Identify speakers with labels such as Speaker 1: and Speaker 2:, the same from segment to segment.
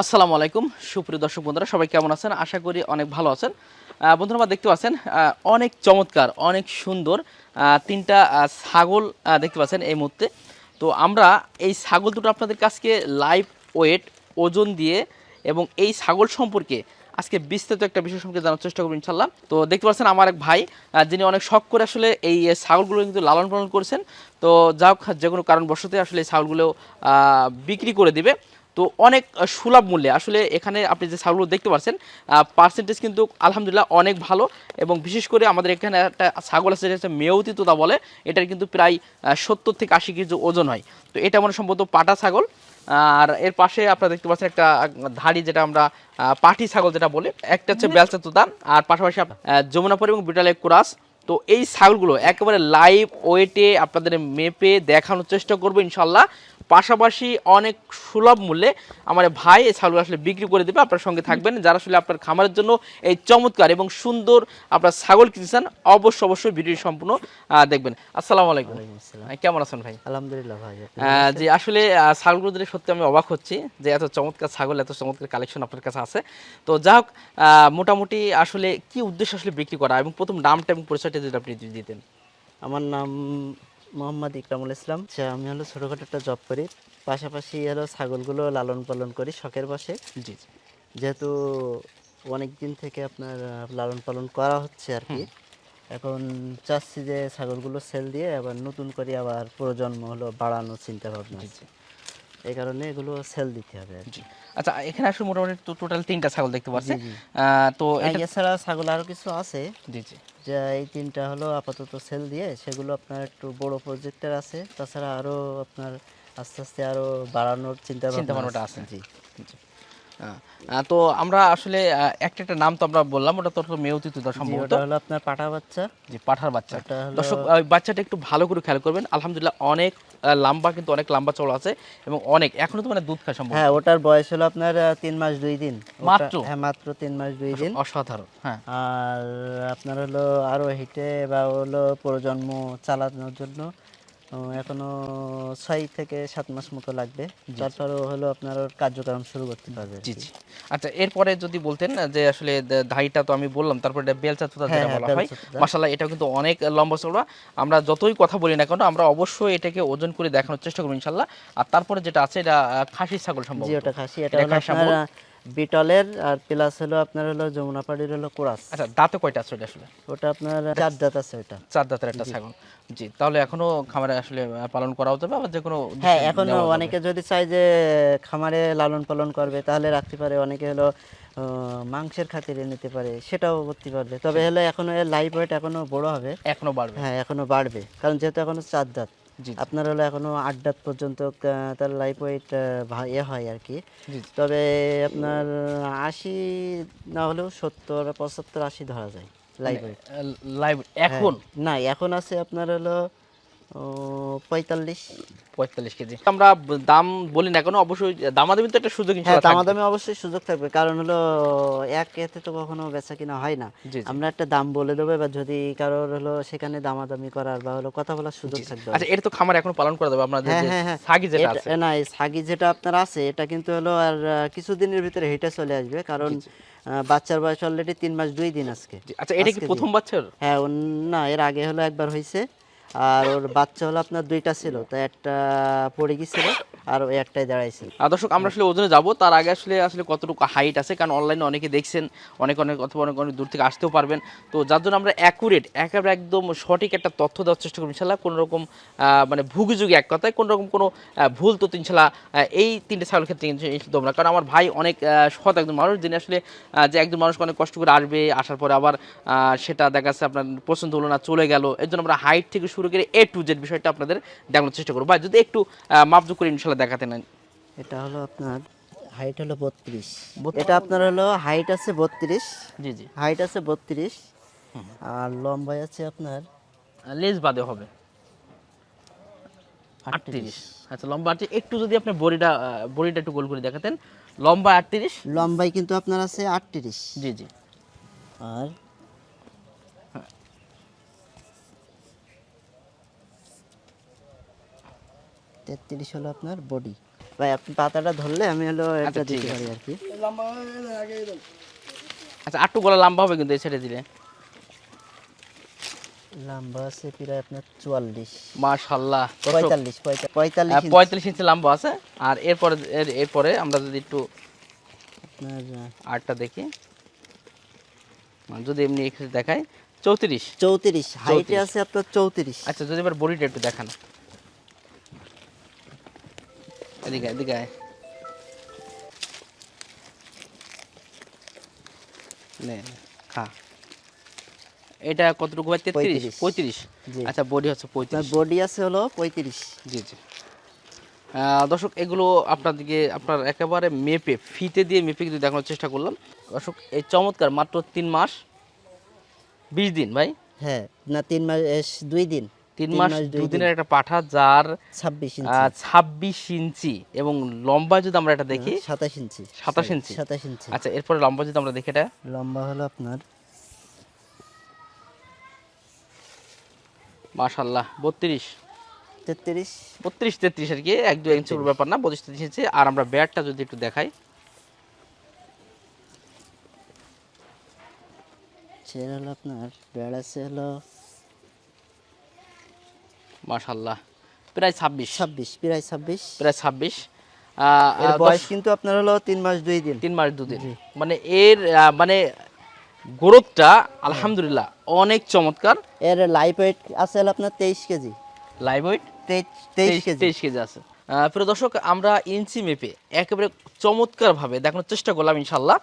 Speaker 1: আসসালামু আলাইকুম। সুপ্রিয় দর্শক বন্ধুরা, সবাই কেমন আছেন? আশা করি অনেক ভালো আছেন। বন্ধুরা দেখতে পাচ্ছেন অনেক চমৎকার, অনেক সুন্দর তিনটা ছাগল দেখতে পাচ্ছেন এই মুহূর্তে। তো আমরা এই ছাগল দুটো আপনাদের কাছকে লাইভ ওয়েট ওজন দিয়ে এবং এই ছাগল সম্পর্কে আজকে বিস্তারিত একটা বিষয় সম্পর্কে জানার চেষ্টা করব ইনশাল্লাহ তো দেখতে পাচ্ছেন আমার এক ভাই যিনি অনেক শখ করে আসলে এই ছাগলগুলো কিন্তু লালন পালন করেছেন। তো যা হোক, যে কোনো কারণবশতে আসলে এই ছাগলগুলো বিক্রি করে দিবে। তো অনেক সুলভ মূল্যে। আসলে এখানে আপনি যে ছাগলগুলো দেখতে পাচ্ছেন পার্সেন্টেজ কিন্তু আলহামদুলিল্লাহ অনেক ভালো এবং বিশেষ করে আমাদের এখানে একটা ছাগল আছে যেটা হচ্ছে মেয়তি তোতা বলে। এটার কিন্তু প্রায় সত্তর থেকে আশি কেজি ওজন হয়। তো এটা মানে সম্ভবত পাটা ছাগল। আর এর পাশে আপনারা দেখতে পাচ্ছেন একটা ধাড়ি যেটা আমরা পাটি ছাগল যেটা বলে। একটা হচ্ছে বেলচা তোতা আর পাশাপাশি যমুনাপুর এবং বিটালে কুরাস। তো এই ছাগলগুলো একেবারে লাইভ ওয়েটে আপনাদের মেপে দেখানোর চেষ্টা করব ইনশাল্লাহ। পাশাপাশি অনেক সুলভ মূল্যে আমার ভাই এই ছাগলগুলো আসলে বিক্রি করে দেবে। আপনার সঙ্গে থাকবেন। যারা আসলে আপনার খামারের জন্য এই চমৎকার এবং সুন্দর আপনার ছাগল কিনতে চান অবশ্যই অবশ্যই ভিডিও সম্পূর্ণ দেখবেন। আসসালামু আলাইকুম। কেমন আছেন ভাই?
Speaker 2: আলহামদুলিল্লাহ ভাই
Speaker 1: যে আসলে ছাগলগুলো দেখে সত্যি আমি অবাক হচ্ছি যে এত চমৎকার ছাগল এত চমৎকার কালেকশন আপনার কাছে আছে। তো যা হোক মোটামুটি আসলে কি উদ্দেশ্য আসলে বিক্রি করা এবং প্রথম নামটা এবং পরিচয়টা যদি আপনি দিতেন।
Speaker 2: আমার নাম মোহাম্মদ ইকরামুল ইসলাম। আচ্ছা, আমি হলো ছোটোখাটো একটা জব করি। পাশাপাশি হলো ছাগলগুলো লালন পালন করি শখের বসে
Speaker 1: জি
Speaker 2: যেহেতু অনেক দিন থেকে আপনার লালন পালন করা হচ্ছে আর কি। এখন চাচ্ছি যে ছাগলগুলো সেল দিয়ে আবার নতুন করে আবার প্রজন্ম হলো বাড়ানোর চিন্তা ভাবনা আছে। এই কারণে এগুলো সেল দিতে হবে আর কি।
Speaker 1: আচ্ছা এখানে আসলে মোটামুটি টোটাল তিনটা ছাগল দেখতে পাচ্ছি। তো
Speaker 2: এছাড়া ছাগল আরও কিছু আছে।
Speaker 1: জি জি।
Speaker 2: যে এই তিনটা হলো আপাতত সেল দিয়ে সেগুলো আপনার একটু বড় প্রজেক্টের আছে তাছাড়া আরও আপনার আস্তে আস্তে আরও বাড়ানোর চিন্তা ভাবনা
Speaker 1: ভাবনাটা আছে।
Speaker 2: জি
Speaker 1: জি। তো আমরা আসলে একটা একটা নাম তো আমরা বললাম ওটা তো মেয়তি তুদা
Speaker 2: জি,
Speaker 1: সম্ভবত।
Speaker 2: ওটা হলো আপনার পাঠা বাচ্চা।
Speaker 1: জি পাঠার বাচ্চা। দর্শক বাচ্চাটা একটু ভালো করে খেয়াল করবেন। আলহামদুলিল্লাহ অনেক লম্বা কিন্তু অনেক লম্বা চওড়া আছে এবং অনেক এখনও তো মানে দুধ খায় সম্ভব
Speaker 2: হ্যাঁ ওটার বয়স হলো আপনার তিন মাস দুই দিন।
Speaker 1: মাত্র?
Speaker 2: হ্যাঁ মাত্র তিন মাস দুই দিন।
Speaker 1: অসাধারণ হ্যাঁ।
Speaker 2: আর আপনার হলো আরও হেঁটে বা হলো প্রজন্ম চালানোর জন্য এখনও ছয় থেকে সাত মাস মতো লাগবে। তারপরও হলো আপনার কার্যক্রম শুরু করতে পারবে
Speaker 1: জি জি। আচ্ছা এরপরে যদি বলতেন যে আসলে ধাইটা তো আমি বললাম তারপরে এটা বেলচা তুতা
Speaker 2: হ্যাঁ,
Speaker 1: যেটা
Speaker 2: হ্যাঁ,
Speaker 1: বলা হয়। মাসাল্লাহ এটা কিন্তু অনেক লম্বা চওড়া। আমরা যতই কথা বলি না কেন আমরা অবশ্যই এটাকে ওজন করে দেখানোর চেষ্টা করব ইনশাল্লাহ আর তারপরে যেটা আছে এটা খাসি ছাগল সম্ভব
Speaker 2: জি ওটা খাসি। এটা হলো আপনার বিটলের আর প্লাস হলো আপনার হলো যমুনাপাড়ির হলো কোরাস।
Speaker 1: আচ্ছা দাঁতে কয়টা আছে ওটা আসলে?
Speaker 2: ওটা আপনার চার দাঁত আছে ওটা
Speaker 1: চার দাঁতের একটা ছাগল। জি তাহলে এখনও খামারে আসলে পালন করা হতে হবে আবার যে কোনো
Speaker 2: হ্যাঁ
Speaker 1: এখনও
Speaker 2: অনেকে যদি চায় যে খামারে লালন পালন করবে তাহলে রাখতে পারে। অনেকে হলো মাংসের খাতিরে নিতে পারে সেটাও করতে পারবে। তবে হলো এখনও এর লাইভ ওয়েট এখনও বড় হবে।
Speaker 1: এখনও বাড়বে।
Speaker 2: হ্যাঁ এখনও বাড়বে। কারণ যেহেতু এখনও চার দাঁত। আপনার হলো এখনও আট দাঁত পর্যন্ত তার লাইফ ওয়েট ইয়ে হয় আর কি। তবে আপনার আশি না হলেও সত্তর পঁচাত্তর আশি ধরা যায় লাইফ ওয়েট
Speaker 1: লাইভ এখন?
Speaker 2: না এখন আছে আপনার হলো পঁয়তাল্লিশ।
Speaker 1: পঁয়তাল্লিশ কেজি। আমরা দাম বলি না কেন অবশ্যই দামাদামি তো একটা সুযোগ
Speaker 2: হ্যাঁ দামাদামি অবশ্যই সুযোগ থাকবে কারণ হলো এক এতে তো কখনো বেচা কিনা হয় না।
Speaker 1: জি, জি।
Speaker 2: আমরা একটা দাম বলে দেবো এবার যদি কারোর হলো সেখানে দামাদামি করার বা হলো কথা বলার সুযোগ থাকবে।
Speaker 1: আচ্ছা এটা তো খামার এখনও পালন করা যাবে আপনাদের যে সাগি যেটা আছে।
Speaker 2: না সাগি যেটা আপনার আছে এটা কিন্তু হলো আর কিছুদিনের ভিতরে হেঁটে চলে আসবে কারণ বাচ্চার বয়স অলরেডি তিন মাস দুই দিন আজকে।
Speaker 1: আচ্ছা এটা কি প্রথম বাচ্চার?
Speaker 2: হ্যাঁ না এর আগে হলো একবার হয়েছে আর ওর বাচ্চা হলো আপনার দুইটা ছিল, তো একটা পড়ে গিয়েছিল আর ওই একটাই দাঁড়াইছিল
Speaker 1: আর দর্শক, আমরা আসলে ওজনে যাব, তার আগে আসলে আসলে কতটুকু হাইট আছে, কারণ অনলাইনে অনেকে দেখছেন, অনেক অনেক অথবা অনেক অনেক দূর থেকে আসতেও পারবেন। তো যার জন্য আমরা অ্যাকুরেট একেবারে একদম সঠিক একটা তথ্য দেওয়ার চেষ্টা করব, ইনশাল্লাহ কোনো রকম মানে ভুগিযুগি এক কথায়, কোনো রকম কোনো ভুল তো ইনশাল্লাহ এই তিনটে ছাগল ক্ষেত্রে দেবো না। কারণ আমার ভাই অনেক সৎ একজন মানুষ, যিনি আসলে যে একজন মানুষ অনেক কষ্ট করে আসবে, আসার পরে আবার সেটা দেখা যাচ্ছে আপনার পছন্দ হলো না, চলে গেল। এর জন্য আমরা হাইট থেকে শুরু করে এ টু জেড বিষয়টা আপনাদের দেখানোর চেষ্টা করব। ভাই যদি একটু মাপজোক করে ইনশাল্লাহ দেখাতে নেন।
Speaker 2: এটা হলো আপনার হাইট হলো বত্রিশ। এটা আপনার হলো হাইট আছে বত্রিশ।
Speaker 1: জি জি।
Speaker 2: হাইট আছে বত্রিশ। আর লম্বাই আছে আপনার
Speaker 1: লেজ বাদে হবে। আটত্রিশ। আচ্ছা লম্বা আটত্রিশ একটু যদি আপনি বডিটা বডিটা একটু গোল করে দেখাতেন। লম্বা আটত্রিশ।
Speaker 2: লম্বাই কিন্তু আপনার আছে আটত্রিশ।
Speaker 1: জি জি।
Speaker 2: আর তেত্রিশ হলো আপনার বডি ভাই আপনি পাতাটা ধরলে আমি হলো এটা
Speaker 1: আচ্ছা,
Speaker 2: দিতে পারি আর কি।
Speaker 1: আচ্ছা আটটু গলা লম্বা হবে কিন্তু এই ছেড়ে দিলে।
Speaker 2: লম্বা আছে প্রায় আপনার চুয়াল্লিশ।
Speaker 1: মাশাল্লাহ
Speaker 2: পঁয়তাল্লিশ পঁয়তা- পঁয়তাল্লিশ ইঞ্চি
Speaker 1: পঁয়তাল্লিশ ইঞ্চি লম্বা আছে। আর এরপরে এর- এরপরে আমরা যদি একটু
Speaker 2: আপনার
Speaker 1: আটটা দেখি। যদি এমনি এখানে দেখাই চৌত্রিশ।
Speaker 2: চৌত্রিশ হাইটে আছে আপনার চৌত্রিশ।
Speaker 1: আচ্ছা যদি এবার বডিটা একটু দেখান। এদিকে এদিকে। নে খা এটা কতটুকু তেত্রিশ
Speaker 2: পঁয়ত্রিশ।
Speaker 1: আচ্ছা বডি হচ্ছে
Speaker 2: আপনার
Speaker 1: পঁয়ত্রিশ
Speaker 2: বডি আছে হলো পঁয়ত্রিশ।
Speaker 1: জি জি। দর্শক এগুলো আপনাদেরকে আপনার একেবারে মেপে ফিতে দিয়ে মেপে কিন্তু দেখানোর চেষ্টা করলাম। দর্শক এই চমৎকার মাত্র তিন মাস বিশ দিন ভাই?
Speaker 2: হ্যাঁ না তিন মাস দুই দিন।
Speaker 1: তিন মাস দুদিনের একটা পাঠা যার
Speaker 2: ছাব্বিশ ইঞ্চি।
Speaker 1: ছাব্বিশ ইঞ্চি এবং লম্বা যদি আমরা এটা দেখি
Speaker 2: সাতাশ ইঞ্চি।
Speaker 1: 27 ইঞ্চি?
Speaker 2: সাতাশ ইঞ্চি।
Speaker 1: আচ্ছা এরপরে লম্বা যদি আমরা দেখি এটা।
Speaker 2: লম্বা হলো আপনার
Speaker 1: মাশাল্লাহ বত্রিশ।
Speaker 2: তেত্রিশ।
Speaker 1: বত্রিশ তেত্রিশ আর কি এক দু ব্যাপার না বত্রিশ তেত্রিশ ইঞ্চি। আর আমরা ব্যাটটা যদি একটু দেখাই।
Speaker 2: সেটা হলো আপনার আছে হলো
Speaker 1: মাশাল্লাহ প্রায় ছাব্বিশ।
Speaker 2: ছাব্বিশ প্রায় ছাব্বিশ।
Speaker 1: প্রায় ছাব্বিশ।
Speaker 2: বয়স কিন্তু আপনার হলো তিন মাস দুই দিন।
Speaker 1: তিন মাস মানে এর মানে গ্রোথটা আলহামদুলিল্লাহ অনেক চমৎকার।
Speaker 2: এর লাইফ ওয়েট আছে আপনার তেইশ কেজি।
Speaker 1: লাইভ ওয়েট
Speaker 2: তেইশ কেজি।
Speaker 1: তেইশ কেজি আছে। প্রিয় দর্শক আমরা ইঞ্চি মেপে একেবারে চমৎকারভাবে দেখানোর চেষ্টা করলাম ইনশাল্লাহ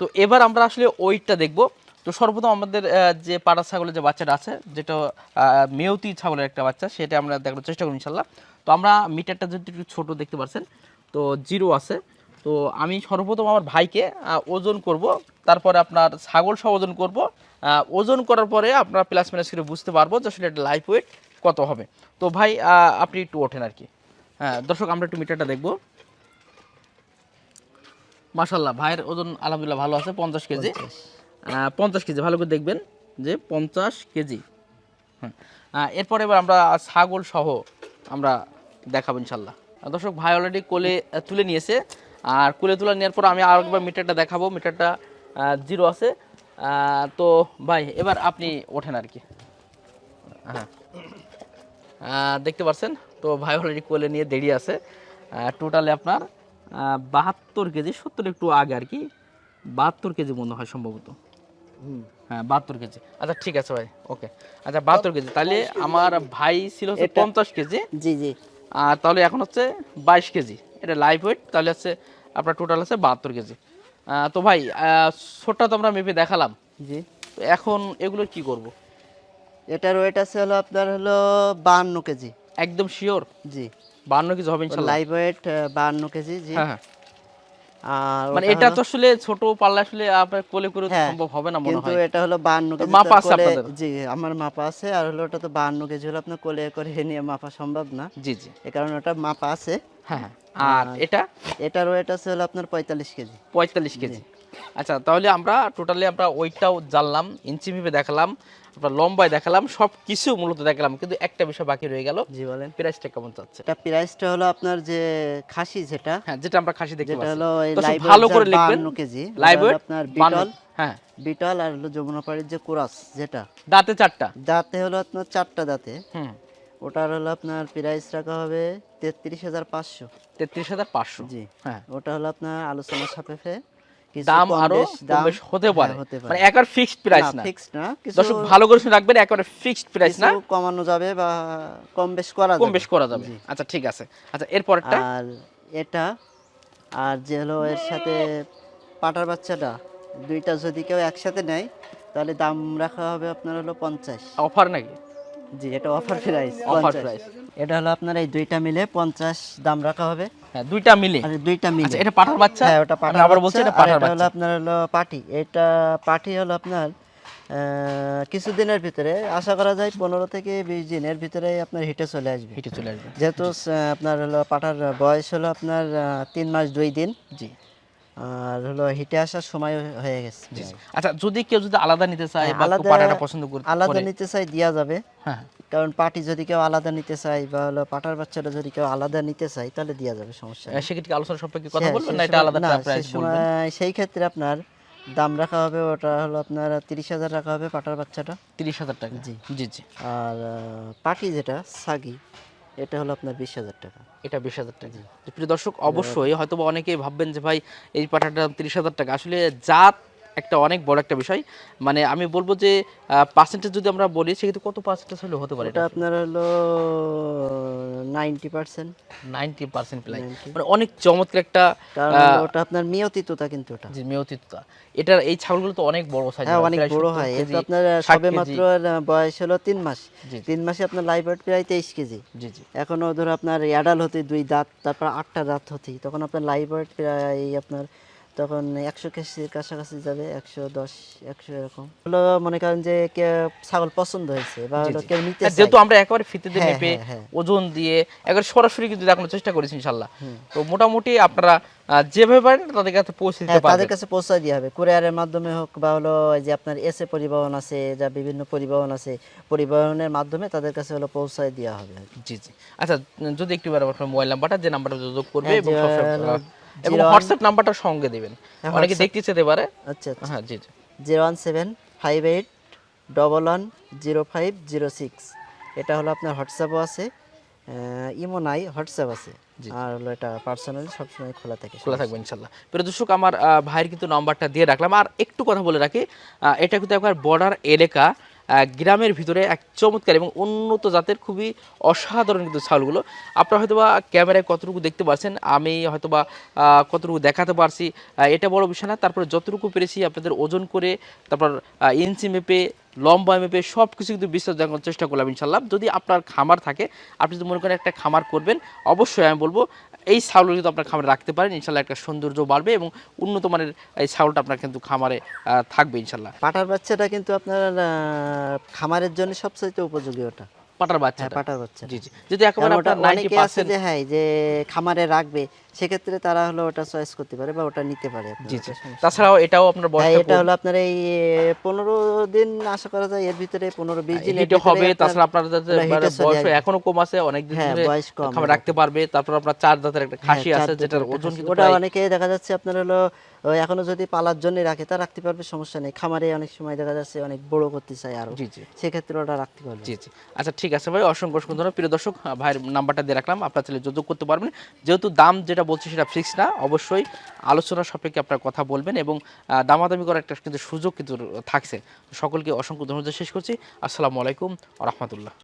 Speaker 1: তো এবার আমরা আসলে ওইটটা দেখব। তো সর্বপ্রথম আমাদের যে পাড়া ছাগলের যে বাচ্চাটা আছে, যেটা মেয়তি ছাগলের একটা বাচ্চা, সেটা আমরা দেখানোর চেষ্টা করব ইনশাল্লাহ। তো আমরা মিটারটা যদি একটু ছোট দেখতে পাচ্ছেন তো জিরো আছে। তো আমি সর্বপ্রথম আমার ভাইকে ওজন করব, তারপরে আপনার ছাগল সহ ওজন করব ওজন করার পরে আপনারা প্লাস মাইনাস করে বুঝতে পারব যে আসলে এটা লাইফ ওয়েট কত হবে। তো ভাই আপনি একটু ওঠেন আর কি। হ্যাঁ দর্শক, আমরা একটু মিটারটা দেখব। মাশাল্লাহ ভাইয়ের ওজন আলহামদুলিল্লাহ ভালো আছে, পঞ্চাশ কেজি। পঞ্চাশ কেজি, ভালো করে দেখবেন যে পঞ্চাশ কেজি। হ্যাঁ এরপর এবার আমরা ছাগল সহ আমরা দেখাবো ইনশাল্লাহ। দর্শক, ভাই অলরেডি কোলে তুলে নিয়েছে। আর কোলে তুলে নেওয়ার পর আমি আরেকবার মিটারটা দেখাবো। মিটারটা জিরো আছে। তো ভাই, এবার আপনি ওঠেন আর কি। হ্যাঁ। দেখতে পাচ্ছেন তো ভাই অলরেডি কোলে নিয়ে দেরি আছে। টোটালে আপনার বাহাত্তর কেজি, সত্তর একটু আগে আর কি, বাহাত্তর কেজি মনে হয় সম্ভবত। হ্যাঁ বাহাত্তর কেজি। আচ্ছা ঠিক আছে ভাই ওকে। আচ্ছা বাহাত্তর কেজি। তাহলে আমার ভাই ছিল হচ্ছে পঞ্চাশ কেজি।
Speaker 2: জি জি।
Speaker 1: আর তাহলে এখন হচ্ছে বাইশ কেজি। এটা লাইভ ওয়েট তাহলে হচ্ছে আপনার টোটাল আছে বাহাত্তর কেজি। তো ভাই ছোটটা তো আমরা মেপে দেখালাম।
Speaker 2: জি।
Speaker 1: তো এখন এগুলো কি করব?
Speaker 2: এটার ওয়েট আছে হলো আপনার হলো বাহান্ন কেজি।
Speaker 1: একদম শিওর
Speaker 2: জি।
Speaker 1: বান্ন কেজি হবে
Speaker 2: লাইভ ওয়েট বাহান্ন কেজি জি।
Speaker 1: হ্যাঁ হ্যাঁ। মানে এটা তো আসলে ছোট পাল্লা আসলে আপনার কোলে করে
Speaker 2: হ্যাঁ,
Speaker 1: সম্ভব হবে না মনে
Speaker 2: কিন্তু
Speaker 1: হয়।
Speaker 2: এটা হলো বাহান্ন কেজি
Speaker 1: মাপ আছে আপনাদের?
Speaker 2: জি আমার মাপা আছে আর হলো ওটা তো বাহান্ন কেজি হলো আপনার কোলে করে নিয়ে মাপা সম্ভব না।
Speaker 1: জি জি।
Speaker 2: এই কারণে ওটা মাপা আছে।
Speaker 1: হ্যাঁ হ্যাঁ। আর এটা?
Speaker 2: এটার ওয়েট আছে হলো আপনার পঁয়তাল্লিশ কেজি।
Speaker 1: পঁয়তাল্লিশ কেজি। আচ্ছা তাহলে আমরা টোটালি আমরা ওইটাও জানলাম ইঞ্চি ভেবে দেখালাম আমরা লম্বায় দেখালাম সব কিছু মূলত দেখালাম কিন্তু একটা বিষয় বাকি রয়ে গেল
Speaker 2: জি বলেন।
Speaker 1: প্রাইসটা কেমন চাচ্ছে?
Speaker 2: এটা প্রাইসটা হলো আপনার যে খাসি যেটা
Speaker 1: হ্যাঁ যেটা আমরা খাসি দেখতে পাচ্ছি।
Speaker 2: হলো লাইভ
Speaker 1: ভালো করে লিখবেন।
Speaker 2: কেজি
Speaker 1: লাইভ
Speaker 2: আপনার বিটল
Speaker 1: হ্যাঁ।
Speaker 2: বিটল আর হলো যমুনাপাড়ির যে কুরাস যেটা।
Speaker 1: দাঁতে চারটা।
Speaker 2: দাঁতে হলো আপনার চারটা দাঁতে।
Speaker 1: হুম।
Speaker 2: ওটার হলো আপনার প্রাইস রাখা হবে তেত্রিশ হাজার পাঁচশো।
Speaker 1: তেত্রিশ হাজার পাঁচশো।
Speaker 2: জি।
Speaker 1: হ্যাঁ।
Speaker 2: ওটা হলো আপনার আলোচনা সাপেক্ষে
Speaker 1: দাম আরও
Speaker 2: বেশ
Speaker 1: হতে পারে।
Speaker 2: হ্যাঁ, হতে পারে।
Speaker 1: মানে একবার ফিক্সড প্রাইস না
Speaker 2: ফিক্সড না কিছু
Speaker 1: দর্শক ভালো করে শুনে রাখবেন একেবারে ফিক্সড প্রাইস না।
Speaker 2: কমানো যাবে বা কম বেশ করা যাবে।
Speaker 1: কম বেশ করা যাবে। আচ্ছা ঠিক আছে। আচ্ছা এরপরটা
Speaker 2: আর এটা আর যে হলো এর সাথে পাটার বাচ্চাটা দুইটা যদি কেউ একসাথে নেয় তাহলে দাম রাখা হবে আপনার হলো পঞ্চাশ।
Speaker 1: অফার নাকি?
Speaker 2: জি এটা অফার প্রাইস
Speaker 1: অফার প্রাইস
Speaker 2: এটা হলো আপনার এই দুইটা মিলে পঞ্চাশ দাম রাখা হবে।
Speaker 1: হ্যাঁ দুইটা মিলে।
Speaker 2: আর দুইটা মিলে।
Speaker 1: আচ্ছা এটা পাঠার বাচ্চা?
Speaker 2: হ্যাঁ ওটা পাঠার
Speaker 1: আবার বলছি এটা পাঠার
Speaker 2: এটা হলো আপনার হলো পাটি এটা পাটি হলো আপনার কিছুদিনের ভিতরে আশা করা যায় পনেরো থেকে বিশ দিনের ভিতরে আপনার হিটে চলে আসবে।
Speaker 1: হেঁটে চলে আসবে।
Speaker 2: যেহেতু আপনার হলো পাটার বয়স হলো আপনার তিন মাস দুই দিন।
Speaker 1: জি।
Speaker 2: আর হলো হিটে আসার সময় হয়ে গেছে।
Speaker 1: আচ্ছা যদি কেউ যদি আলাদা নিতে চায়
Speaker 2: হ্যাঁ, আলাদা-
Speaker 1: পছন্দ করে
Speaker 2: আলাদা নিতে চাই দেওয়া যাবে।
Speaker 1: হ্যাঁ।
Speaker 2: কারণ পাটি যদি কেউ আলাদা নিতে চায় বা হলো পাটার বাচ্চাটা যদি কেউ আলাদা নিতে চায় তাহলে দেওয়া যাবে সমস্যা নেই।
Speaker 1: সেক্ষেত্রে আলোচনা সম্পর্কে কথা বলবেন না এটা আলাদা প্রাইস বলবেন?
Speaker 2: সেই ক্ষেত্রে আপনার দাম রাখা হবে ওটা হলো আপনার তিরিশ হাজার রাখা হবে পাটার বাচ্চাটা।
Speaker 1: তিরিশ হাজার টাকা?
Speaker 2: জি।
Speaker 1: জি জি।
Speaker 2: আর পাটি যেটা সাগি এটা হলো আপনার বিশ হাজার টাকা।
Speaker 1: এটা বিশ হাজার টাকা। প্রিয় দর্শক অবশ্যই হয়তো অনেকেই ভাববেন যে ভাই এই পাঠাটার দাম তিরিশ হাজার টাকা। আসলে জাত একটা অনেক বড় একটা বিষয়। মানে আমি বলব যে পার্সেন্টেজ যদি আমরা বলি সেক্ষেত্রে কত পার্সেন্টেজ হলে হতে পারে
Speaker 2: আপনার হলো ninety percent
Speaker 1: ninety percent ply মানে অনেক চমৎকার একটা
Speaker 2: ওটা আপনার মিয়তিততা কিন্তু ওটা।
Speaker 1: যে মেয়তিত্বা এটার এই ছাগলগুলো তো অনেক বড় সাইজ
Speaker 2: হ্যাঁ অনেক বড় হয়। এটা আপনার সবে মাত্র বয়স হলো তিন মাস। তিন মাসে আপনার লাইভ ওয়েট প্রায় তেইশ কেজি।
Speaker 1: জি জি।
Speaker 2: এখনও ধরো আপনার অ্যাডাল হতে দুই দাঁত তারপর আটটা দাঁত হতে তখন আপনার লাইভ ওয়েট প্রায় আপনার তখন একশো কেজির কাছাকাছি যাবে একশো দশ একশো এরকম। হলো মনে করেন যে ছাগল পছন্দ হয়েছে বা হলো কেউ নিতে
Speaker 1: যেহেতু আমরা একেবারে ফিতে
Speaker 2: হ্যাঁ,
Speaker 1: মেপে
Speaker 2: হ্যাঁ, হ্যাঁ।
Speaker 1: ওজন দিয়ে একবার সরাসরি কিন্তু দেখানোর চেষ্টা করেছি ইনশাল্লাহ তো মোটামুটি আপনারা যেভাবে পারেন তাদের কাছে পৌঁছে দিতে পারবেন
Speaker 2: তাদের কাছে দেওয়া হবে। কুরিয়ারের মাধ্যমে হোক বা হলো এই যে আপনার এসে পরিবহন আছে যা বিভিন্ন পরিবহন আছে পরিবহনের মাধ্যমে তাদের কাছে হলো পৌঁছায় দেওয়া হবে
Speaker 1: জি জি। আচ্ছা যদি একটু বার আপনার মোবাইল নাম্বারটা যে নাম্বারটা যোগাযোগ করবে এবং এবং হোয়াটসঅ্যাপ নাম্বারটা সঙ্গে দিবেন।
Speaker 2: হ্যাঁ,
Speaker 1: অনেকে দেখতে যেতে পারে।
Speaker 2: আচ্ছা আচ্ছা।
Speaker 1: হ্যাঁ জি জি।
Speaker 2: Zero one seven five eight double one zero five zero six. এটা হলো আপনার হোয়াটসঅ্যাপও আছে ইমো নাই হোয়াটসঅ্যাপ আছে। আর হলো এটা পার্সোনালি সবসময় খোলা থাকে
Speaker 1: খোলা থাকবে ইনশাল্লাহ। প্রিয় দর্শক আমার ভাইয়ের কিন্তু নাম্বারটা দিয়ে রাখলাম। আর একটু কথা বলে রাখি এটা কিন্তু একবার বর্ডার এলাকা। গ্রামের ভিতরে এক চমৎকার এবং উন্নত জাতের খুবই অসাধারণ কিন্তু ছাগলগুলো। আপনারা হয়তোবা ক্যামেরায় কতটুকু দেখতে পারছেন, আমি হয়তোবা কতটুকু দেখাতে পারছি এটা বড় বিষয় না। তারপরে যতটুকু পেরেছি আপনাদের ওজন করে, তারপর ইঞ্চি মেপে, লম্বা মেপে সব কিছু কিন্তু বিশ্বাস দেখানোর চেষ্টা করলাম ইনশাল্লাহ যদি আপনার খামার থাকে, আপনি যদি মনে করেন একটা খামার করবেন, অবশ্যই আমি বলব এই ছাগলগুলো কিন্তু আপনার খামারে রাখতে পারেন, ইনশাল্লাহ একটা সৌন্দর্য বাড়বে এবং উন্নত মানের এই ছাগলটা আপনার কিন্তু খামারে থাকবে ইনশাল্লাহ।
Speaker 2: পাঠার বাচ্চাটা কিন্তু আপনার খামারের জন্য সবচেয়ে উপযোগী ওটা।
Speaker 1: পাটার বাচ্চা
Speaker 2: হ্যাঁ পাটার বাচ্চা
Speaker 1: জি জি। যদি একেবারে আপনার
Speaker 2: যে হ্যাঁ যে খামারে রাখবে সেক্ষেত্রে তারা হলো ওটা চয়েস করতে পারে বা ওটা নিতে পারে
Speaker 1: জি জি। তাছাড়াও এটাও আপনার
Speaker 2: হ্যাঁ,
Speaker 1: বয়সটা
Speaker 2: এটা হলো আপনার এই পনেরো দিন আশা করা যায় এর ভিতরে পনেরো বিশ দিন
Speaker 1: হিটে হবে তাছাড়া আপনার যাতে বয়স এখনও কম আছে অনেক দিন
Speaker 2: হ্যাঁ,
Speaker 1: ধরে খামার রাখতে পারবে তারপর আপনার চার দাঁতের একটা খাসি আছে যেটার ওজন কিন্তু
Speaker 2: ওটা অনেকে দেখা যাচ্ছে আপনার হলো এখনও যদি পালার জন্য রাখে তা রাখতে পারবে সমস্যা নেই। খামারে অনেক সময় দেখা যাচ্ছে অনেক বড় করতে চায়
Speaker 1: আরও।
Speaker 2: সেক্ষেত্রে ওটা রাখতে পারবে।
Speaker 1: জি জি। আচ্ছা ঠিক আছে ভাই, অসংখ্য অসংখ্য ধন্যবাদ। প্রিয় দর্শক ভাইয়ের নাম্বারটা দিয়ে রাখলাম, আপনার ছেলে যোগাযোগ করতে পারবেন। যেহেতু দাম যেটা বলছি সেটা ফিক্স না, অবশ্যই আলোচনা সাপেক্ষে আপনার কথা বলবেন এবং দামাদামি করার একটা কিন্তু সুযোগ কিন্তু থাকছে। সকলকে অসংখ্য ধন্যবাদ। শেষ করছি। আসসালামু আলাইকুম রহমতুল্লাহ।